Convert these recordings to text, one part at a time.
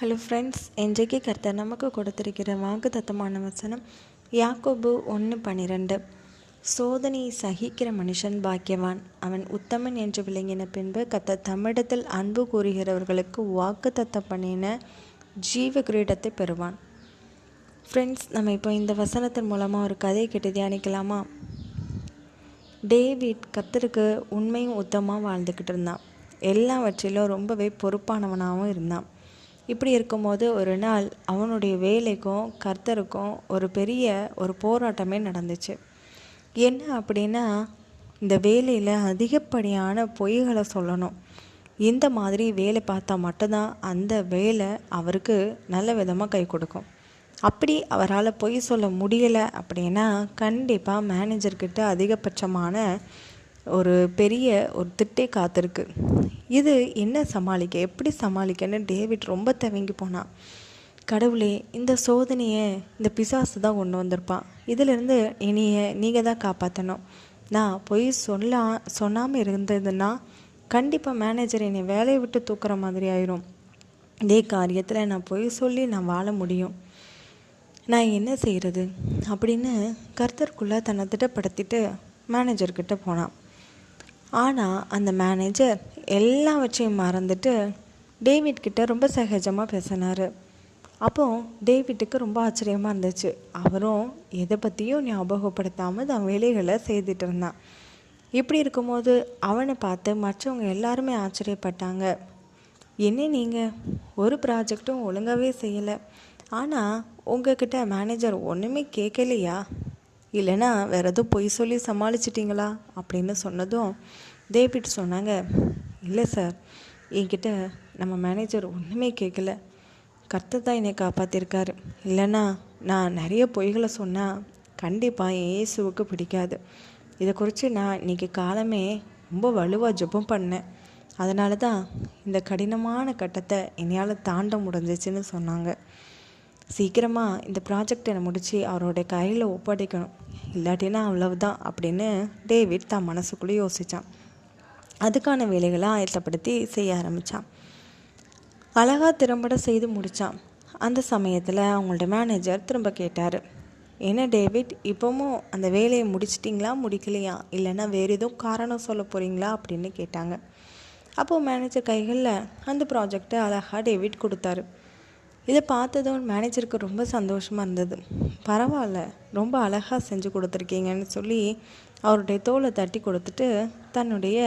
Hello friends இன்றைக்கு கர்த்தர் நமக்கு கொடுத்திருக்கிற வாக்கு தத்தமான வசனம் யாக்கோபு ஒன்று பன்னிரெண்டு. சோதனையை சகிக்கிற மனுஷன் பாக்கியவான். அவன் உத்தமன் என்று விளங்கின பின்பு கத்த தமிழத்தில் அன்பு கூறுகிறவர்களுக்கு வாக்கு தத்தம் பண்ணின ஜீவ கிரீடத்தை பெறுவான். ஃப்ரெண்ட்ஸ் நம்ம இப்போ இந்த வசனத்தின் மூலமாக ஒரு கதையை கேட்டு தியானிக்கலாமா? டேவிட் கத்தருக்கு உண்மையும் உத்தமாக வாழ்ந்துக்கிட்டு இருந்தான். எல்லாவற்றிலும் ரொம்பவே பொறுப்பானவனாகவும் இருந்தான். இப்படி இருக்கும்போது ஒரு நாள் அவனுடைய வேலைக்கும் கர்த்தருக்கும் ஒரு பெரிய ஒரு போராட்டமே நடந்துச்சு. என்ன அப்படின்னா இந்த வேலையில் அதிகப்படியான பொய்களை சொல்லணும். இந்த மாதிரி வேலை பார்த்தா மட்டும்தான் அந்த வேலை அவருக்கு நல்ல விதமாக கை கொடுக்கும். அப்படி அவரால் பொய் சொல்ல முடியலை அப்படின்னா கண்டிப்பாக மேனேஜர்கிட்ட அதிகபட்சமான ஒரு பெரிய ஒரு திட்டே காத்திருக்கு. இது என்ன சமாளிக்க எப்படி சமாளிக்கன்னு டேவிட் ரொம்ப தவங்கி போனான் கடவுளே இந்த சோதனையை இந்த பிசாசு தான் கொண்டு வந்திருப்பான். இதிலிருந்து இனிய நீங்கள் தான் காப்பாற்றணும் நான் பொய் சொல்ல சொல்லாமல் இருந்ததுன்னா கண்டிப்பாக மேனேஜர் என்னை வேலையை விட்டு தூக்குற மாதிரி ஆயிரும். இதே காரியத்தில் நான் பொய் சொல்லி நான் வாழ முடியும். நான் என்ன செய்கிறது அப்படின்னு கர்த்தருக்குள்ளே தன்னை திட்டப்படுத்திட்டு மேனேஜர்கிட்ட போனான். ஆனால் அந்த மேனேஜர் எல்லாவற்றையும் மறந்துட்டு டேவிட் கிட்ட ரொம்ப சகஜமாக பேசினார். அப்போ டேவிட்டுக்கு ரொம்ப ஆச்சரியமாக இருந்துச்சு. அவரும் எதை பற்றியும் ஞாபகப்படுத்தாமல் தான் வேலைகளை செய்துட்டு இருந்தான். இப்படி இருக்கும்போது அவனை பார்த்து மற்றவங்க எல்லாருமே ஆச்சரியப்பட்டாங்க. என்ன நீங்கள் ஒரு ப்ராஜெக்டும் ஒழுங்காகவே செய்யலை. ஆனால் உங்ககிட்ட மேனேஜர் ஒன்றுமே கேட்கலையா? இல்லைன்னா வேறு எதுவும் பொய் சொல்லி சமாளிச்சிட்டிங்களா அப்படின்னு சொன்னதும் டேவிட் சொன்னாங்க இல்லை சார் என்கிட்ட நம்ம மேனேஜர் ஒன்றுமே கேட்கல. கர்த்தர் தான் என்னை காப்பாற்றிருக்காரு இல்லைன்னா நான் நிறைய பொய்களை சொன்னால் கண்டிப்பாக என் இயேசுவுக்கு பிடிக்காது. இதை குறித்து நான் இன்றைக்கி காலமே ரொம்ப வலுவாக ஜெபம் பண்ணேன். அதனால தான் இந்த கடினமான கட்டத்தை என்னையால் தாண்ட முடிஞ்சிச்சுன்னு சொன்னாங்க. சீக்கிரமாக இந்த ப்ராஜெக்டை முடித்து அவரோட கையில் ஒப்படைக்கணும். இல்லாட்டினா அவ்வளவுதான் அப்படின்னு டேவிட் தான் மனசுக்குள்ளே யோசித்தான் அதுக்கான வேலைகளை ஆயத்தப்படுத்தி செய்ய ஆரம்பித்தான் அழகாக திறம்பட செய்து முடித்தான் அந்த சமயத்தில் அவங்களோட மேனேஜர் திரும்ப கேட்டார். என்ன டேவிட் இப்போவும் அந்த வேலையை முடிச்சிட்டிங்களா முடிக்கலையா? இல்லைன்னா வேறு எதுவும் காரணம் சொல்ல போகிறீங்களா அப்படின்னு கேட்டாங்க. அப்போது மேனேஜர் கைகளில் அந்த ப்ராஜெக்டை அழகாக டேவிட் கொடுத்தாரு. இதை பார்த்ததும் மேனேஜருக்கு ரொம்ப சந்தோஷமாக இருந்தது. பரவாயில்ல ரொம்ப அழகாக செஞ்சு கொடுத்துருக்கீங்கன்னு சொல்லி அவருடைய தோலை தட்டி கொடுத்துட்டு தன்னுடைய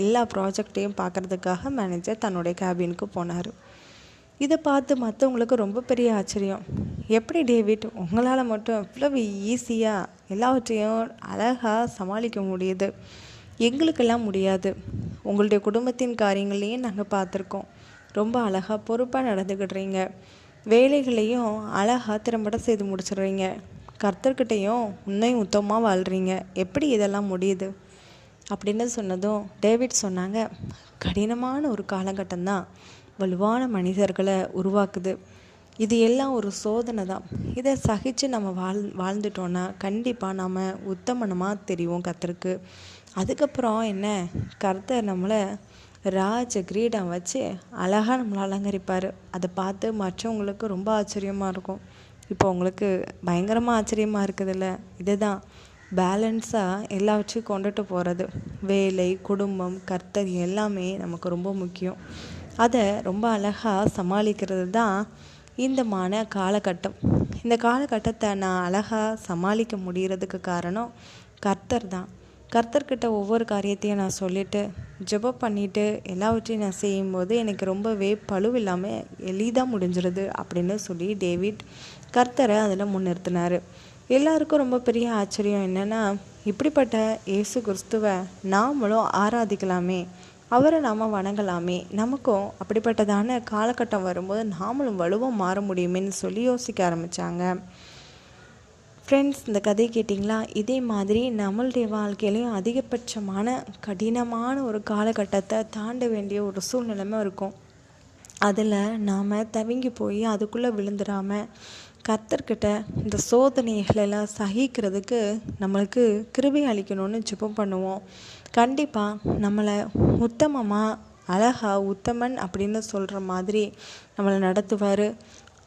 எல்லா ப்ராஜெக்டையும் பார்க்குறதுக்காக மேனேஜர் தன்னுடைய கேபினுக்கு போனார். இதை பார்த்து மற்றவங்களுக்கு ரொம்ப பெரிய ஆச்சரியம். எப்படி டேவிட் உங்களால் மட்டும் இவ்வளவு ஈஸியாக எல்லாவற்றையும் அழகாக சமாளிக்க முடியுது? எங்களுக்கெல்லாம் முடியாது. உங்களுடைய குடும்பத்தின் காரியங்களையும் நாங்கள் பார்த்துருக்கோம். ரொம்ப அழகாக பொறுப்பாக நடந்துக்கிடுறீங்க வேலைகளையும் அழகாக திறம்பட செய்து முடிச்சிடுறீங்க. கர்த்தர்கிட்டையும் உன்னையும் உத்தமாக வாழ்கிறீங்க எப்படி இதெல்லாம் முடியுது? அப்படின்னு சொன்னதும் டேவிட் சொன்னாங்க கடினமான ஒரு காலகட்டம் தான் வலுவான மனிதர்களை உருவாக்குது. இது எல்லாம் ஒரு சோதனை தான். இதை சகித்து நம்ம வாழ் வாழ்ந்துட்டோன்னா கண்டிப்பாக நாம் உத்தமனமாக தெரியும் கர்த்தருக்கு. அதுக்கப்புறம் என்ன? கர்த்தர் நம்மளை ராஜ கிரீடம் வச்சு அழகாக நம்மளை அலங்கரிப்பார். அதை பார்த்து மற்றவங்களுக்கு ரொம்ப ஆச்சரியமாக இருக்கும். இப்போ உங்களுக்கு பயங்கரமாக ஆச்சரியமாக இருக்குதுல்ல? இதுதான். பேலன்ஸாக எல்லாவற்றையும் கொண்டுட்டு போகிறது வேலை குடும்பம் கர்த்தர் எல்லாமே நமக்கு ரொம்ப முக்கியம். அதை ரொம்ப அழகாக சமாளிக்கிறது தான் இந்த மான காலகட்டம். இந்த காலகட்டத்தை நான் அழகாக சமாளிக்க முடிகிறதுக்கு காரணம் கர்த்தர் தான். கர்த்தர்கிட்ட ஒவ்வொரு காரியத்தையும் நான் சொல்லிவிட்டு ஜெபம் பண்ணிவிட்டு எல்லாவற்றையும் நான் செய்யும்போது எனக்கு ரொம்பவே பழுவில்லாமல் எளிதாக முடிஞ்சிருது அப்படின்னு சொல்லி டேவிட் கர்த்தரை அதில் முன்னிறுத்தினார். எல்லாருக்கும் ரொம்ப பெரிய ஆச்சரியம் என்னென்னா இப்படிப்பட்ட இயேசு கிறிஸ்துவை நாமளும் ஆராதிக்கலாமே அவரை நாம் வணங்கலாமே நமக்கும் அப்படிப்பட்டதான காலகட்டம் வரும்போது நாமளும் வலுவாக மாற முடியுமேன்னு சொல்லி யோசிக்க ஆரம்பித்தாங்க ஃப்ரெண்ட்ஸ் இந்த கதை கேட்டிங்களா? இதே மாதிரி நம்மளுடைய வாழ்க்கையிலையும் அதிகபட்சமான கடினமான ஒரு காலகட்டத்தை தாண்ட வேண்டிய ஒரு சூழ்நிலைமை இருக்கும். அதில் நாம் தவிங்கி போய் அதுக்குள்ளே விழுந்துடாமல் கத்தர்கிட்ட இந்த சோதனைகளெல்லாம் சகிக்கிறதுக்கு நம்மளுக்கு கிருபை அளிக்கணும்னு ஜெபம் பண்ணுவோம். கண்டிப்பாக நம்மளை உத்தமமாக அழகா உத்தமன் அப்படின்னு சொல்கிற மாதிரி நம்மளை நடத்துவார்.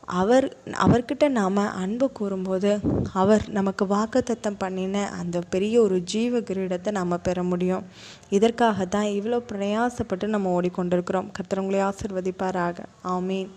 அவர் அவர்கிட்ட நாம் அன்பு கூறும்போது அவர் நமக்கு வாக்குத்தத்தம் பண்ணின அந்த பெரிய ஒரு ஜீவ கிரீடத்தை நாம் பெற முடியும். இதற்காக தான் இவ்வளோ பிரயாசப்பட்டு நம்ம ஓடிக்கொண்டிருக்கிறோம். கர்த்தர் ஆசிர்வதிப்பாராக. ஆமீன்.